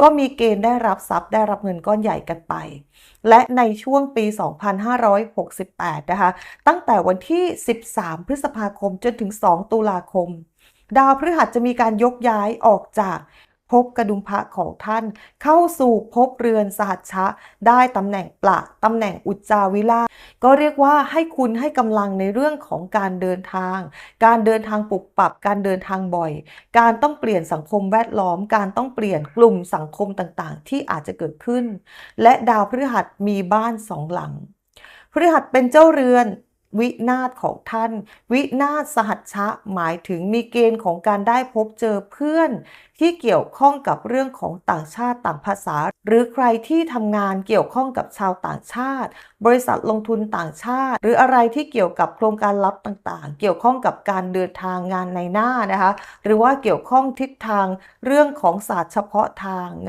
ก็มีเกณฑ์ได้รับทรัพย์ได้รับเงินก้อนใหญ่กันไป และในช่วงปี 2568 นะคะ ตั้งแต่วันที่ 13 พฤษภาคมจนถึง 2 ตุลาคม ดาวพฤหัสจะมีการยกย้ายออกจาก ภพกระดุมพระของท่าน เข้าสู่ภพเรือนสหัชชะ ได้ตำแหน่งปละตำแหน่งอุจจาวิลาก็เรียกว่าให้คุณให้กำลังในเรื่องของการเดินทาง การเดินทางปรับปรับการเดินทางบ่อย การต้องเปลี่ยนสังคมแวดล้อม การต้องเปลี่ยนกลุ่มสังคมต่างๆ ที่อาจจะเกิดขึ้น และดาวพฤหัสมีบ้านสองหลังพฤหัสเป็นเจ้าเรือน วินาศของท่าน วินาศสหัชชะหมายถึงมีเกณฑ์ของการได้พบเจอเพื่อน ที่เกี่ยวข้องกับเรื่องของต่างชาติต่างภาษา หรือใครที่ทำงานเกี่ยวข้องกับชาวต่างชาติ บริษัทลงทุนต่างชาติ หรืออะไรที่เกี่ยวกับโครงการลับต่างๆ เกี่ยวข้องกับการเดินทางงานในหน้านะคะ หรือว่าเกี่ยวข้องทิศทางเรื่องของศาสตร์เฉพาะทางงาน